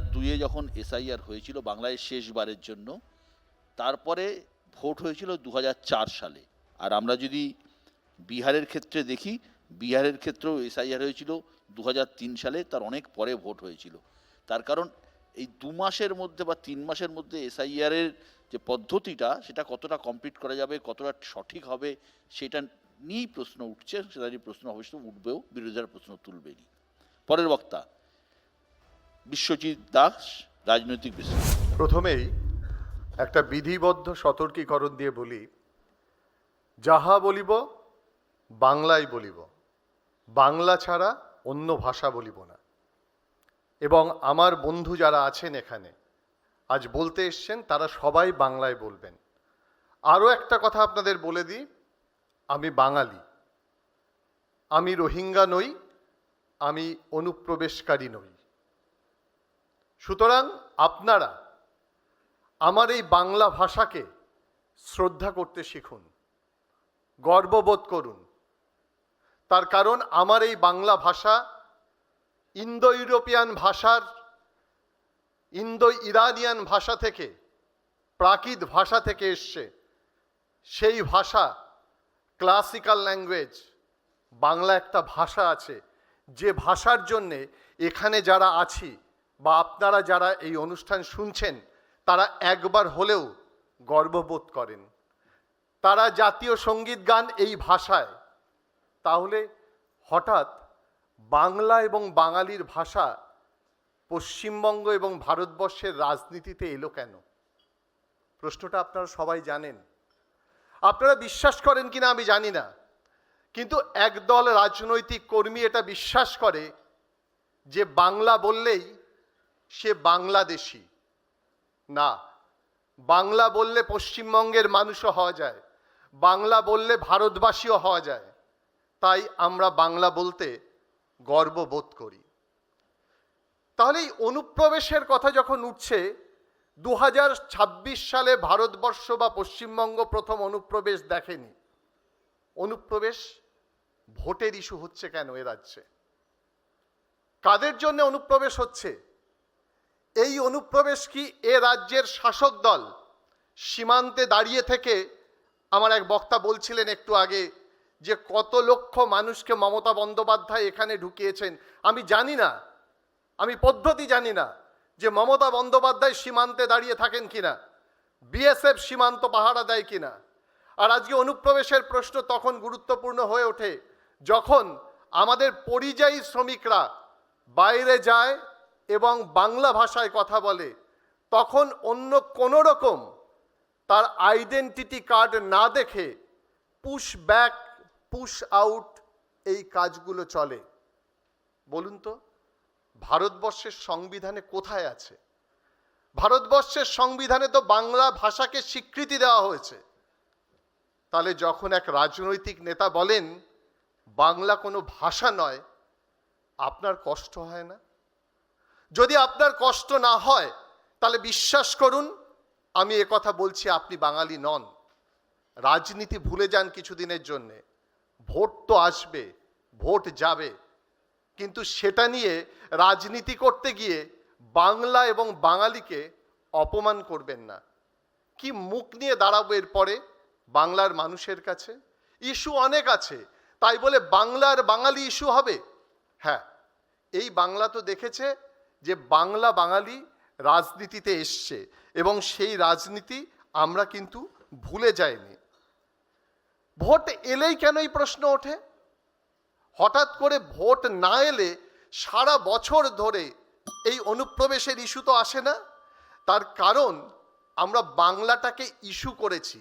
দুয়ে যখন এসআইআর হয়েছিল বাংলায় শেষবারের জন্য, তারপরে ভোট হয়েছিল দু হাজার চার সালে। আর আমরা যদি বিহারের ক্ষেত্রে দেখি, বিহারের ক্ষেত্রেও এসআইআর হয়েছিল দু হাজার তিন সালে, তার অনেক পরে ভোট হয়েছিল। তার কারণ এই দু মাসের মধ্যে বা তিন মাসের মধ্যে এসআইআরের যে পদ্ধতিটা, সেটা কতটা কমপ্লিট করা যাবে, কতটা সঠিক হবে, সেটা নিয়েই প্রশ্ন উঠছে, সেটা প্রশ্ন অবশ্য উঠবেও, বিরোধীরা প্রশ্ন তুলবেনি পরের বক্তা। বিশ্বজিৎ দাস, রাজনৈতিক বিশ্লেষক। প্রথমেই একটা বিধিবদ্ধ সতর্কীকরণ দিয়ে বলি, যাহা বলিব, বাংলায় বলিব। বাংলা ছাড়া অন্য ভাষা বলিব না। এবং আমার বন্ধু যারা আছেন এখানে, আজ বলতে এসছেন, তারা সবাই বাংলায় বলবেন। আরও একটা কথা আপনাদের বলে দিই, আমি বাঙালি। আমি রোহিঙ্গা নই, আমি অনুপ্রবেশকারী নই। সুতরাং আপনারা আমার এই বাংলা ভাষাকে শ্রদ্ধা করতে শিখুন, গর্ববোধ করুন। তার কারণ আমার এই বাংলা ভাষা ইন্দো ইউরোপিয়ান ভাষার ইন্দো ইরানিয়ান ভাষা থেকে, প্রাকৃত ভাষা থেকে এসছে। সেই ভাষা ক্লাসিক্যাল ল্যাঙ্গুয়েজ বাংলা একটা ভাষা আছে। যে ভাষার জন্যে এখানে যারা আছি বা আপনারা যারা এই অনুষ্ঠান শুনছেন, তারা একবার হলেও গর্ববোধ করেন। তারা জাতীয় সংগীত গান এই ভাষায়, তাহলে হঠাৎ বাংলা এবং বাঙালির ভাষা পশ্চিমবঙ্গ এবং ভারতবর্ষের রাজনীতিতে এলো কেন? প্রশ্নটা আপনারা সবাই জানেন। আপনারা বিশ্বাস করেন কিনা আমি জানি না। কিন্তু একদল রাজনৈতিক কর্মী এটা বিশ্বাস করে যে বাংলা বললেই সে বাংলাদেশি। না, বাংলা বললে পশ্চিমবঙ্গের মানুষও হওয়া যায়, বাংলা বললে ভারতবাসীও হওয়া যায়। তাই আমরা বাংলা বলতে গর্ববোধ করি। তাহলে এই অনুপ্রবেশের কথা যখন উঠছে দু হাজার ছাব্বিশ সালে ভারতবর্ষ বা পশ্চিমবঙ্গ প্রথম অনুপ্রবেশ দেখেনি। অনুপ্রবেশ ভোটের ইস্যু হচ্ছে কেন এ রাজ্যে? কাদের জন্য অনুপ্রবেশ হচ্ছে? এই অনুপ্রবেশ কি এ রাজ্যের শাসক দল? সীমান্তে দাঁড়িয়ে থেকে আমার এক বক্তা বলছিলেন একটু আগে যে কত লক্ষ মানুষকে মমতা বন্দ্যোপাধ্যায় এখানে ঢুকিয়েছেন। আমি জানি না, আমি পদ্ধতি জানি না যে মমতা বন্দ্যোপাধ্যায় সীমান্তে দাঁড়িয়ে থাকেন কিনা বিএসএফ সীমান্ত পাহারা দেয় কিনা। আর আজকে অনুপ্রবেশের প্রশ্ন তখন গুরুত্বপূর্ণ হয়ে ওঠে, যখন আমাদের পরিযায়ী শ্রমিকরা বাইরে যায় এবং বাংলা ভাষায় কথা বলে, তখন অন্য কোনো রকম তার আইডেন্টিটি কার্ড না দেখে পুশ ব্যাক পুশ আউট এই কাজগুলো চলে। বলুন তো, ভারতবর্ষের সংবিধানে কোথায় আছে? ভারতবর্ষের সংবিধানে তো বাংলা ভাষাকে স্বীকৃতি দেওয়া হয়েছে। তাহলে যখন এক রাজনৈতিক নেতা বলেন, বাংলা কোনো ভাষা নয়, আপনার কষ্ট হয় না? যদি আপনার কষ্ট না হয়, তাহলে বিশ্বাস করুন, আমি কথা বলছি, আপনি বাঙালি নন। রাজনীতি ভুলে যান কিছুদিনের জন্যে। ভোট তো আসবে, ভোট যাবে। কিন্তু সেটা নিয়ে রাজনীতি করতে গিয়ে বাংলা এবং বাঙালিকে অপমান করবেন না। কি মুখ নিয়ে দাঁড়াবো এরপরে বাংলার মানুষের কাছে? ইস্যু অনেক আছে, তাই বলে বাংলার বাঙালি ইস্যু হবে? হ্যাঁ এই বাংলা তো দেখেছে যে বাংলা বাঙালি রাজনীতিতে এসছে এবং সেই রাজনীতি আমরা কিন্তু ভুলে যাইনি। ভোট এলেই কেন এই প্রশ্ন ওঠে? হঠাৎ করে ভোট না এলে সারা বছর ধরে এই অনুপ্রবেশের ইস্যু তো আসে না। তার কারণ আমরা বাংলাটাকে ইস্যু করেছি।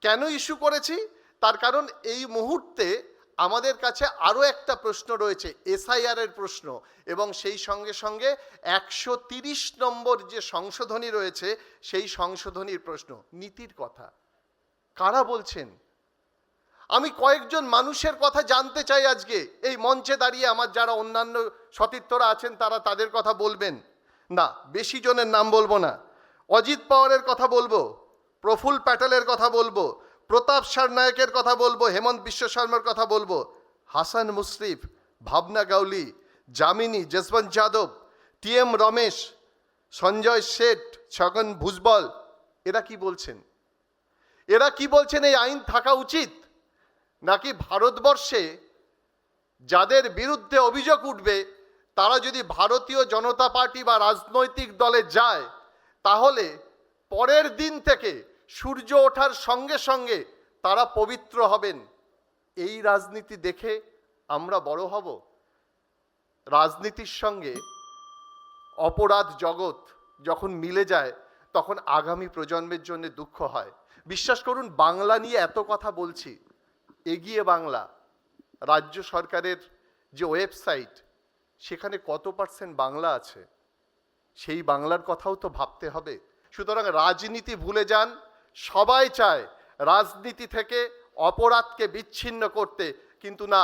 কেন ইস্যু করেছি? তার কারণ এই মুহূর্তে আমাদের কাছে আরও একটা প্রশ্ন রয়েছে এসআইআরের প্রশ্ন। এবং সেই সঙ্গে সঙ্গে একশো তিরিশ নম্বর যে সংশোধনী রয়েছে, সেই সংশোধনীর প্রশ্ন, নীতির কথা। কারা বলছেন? আমি কয়েকজন মানুষের কথা জানতে চাই আজকে। এই মঞ্চে দাঁড়িয়ে আমার যারা অন্যান্য সতীর্থরা আছেন, তারা তাদের কথা বলবেন। না, বেশি জনের নাম বলব না। অজিত পাওয়ারের কথা বলব, প্রফুল প্যাটেলের কথা বলব প্রতাপ সারনায়কের কথা বলব, হেমন্ত বিশ্ব শর্মার কথা বলব। হাসান মুশরিফ, ভাবনা গাউলি জামিনী যশবন্ত যাদব, টি এম রমেশ, সঞ্জয় শেঠ, ছগন ভুজবল এরা কি বলছেন? এরা কি বলছেন এই আইন থাকা উচিত? নাকি ভারতবর্ষে যাদের বিরুদ্ধে অভিযোগ উঠবে, তারা যদি ভারতীয় জনতা পার্টি বা রাজনৈতিক দলে যায়, তাহলে পরের দিন থেকে সূর্য ওঠার সঙ্গে সঙ্গে তারা পবিত্র হবেন। এই রাজনীতি দেখে আমরা বড় হব। রাজনীতির সঙ্গে অপরাধ জগৎ যখন মিলে যায়, তখন আগামী প্রজন্মের জন্য দুঃখ হয়। বিশ্বাস করুন, বাংলা নিয়ে এত কথা বলছি। এগিয়ে বাংলা, রাজ্য সরকারের যে ওয়েবসাইট, সেখানে কত পার্সেন্ট বাংলা আছে? সেই বাংলার কথাও তো ভাবতে হবে। সুতরাং রাজনীতি ভুলে যান সবাই চায় রাজনীতি থেকে অপরাধকে বিচ্ছিন্ন করতে, কিন্তু না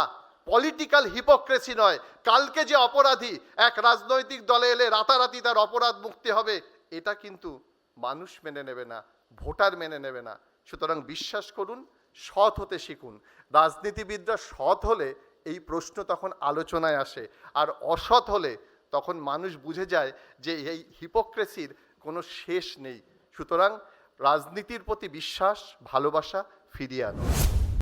পলিটিক্যাল হিপোক্রেসি নয়। কালকে যে অপরাধী এক রাজনৈতিক দলে এলে রাতারাতি তার অপরাধ মুক্তি হবে, এটা কিন্তু মানুষ মেনে নেবে না, ভোটার মেনে নেবে না। সুতরাং বিশ্বাস করুন, সৎ হতে শিখুন। রাজনীতিবিদরা সৎ হলে এই প্রশ্ন তখন আলোচনায় আসে, আর অসৎ হলে তখন মানুষ বুঝে যায় যে এই হিপোক্রেসির কোনো শেষ নেই। সুতরাং রাজনীতির প্রতি বিশ্বাস ভালোবাসা ফিরিয়ে আনো।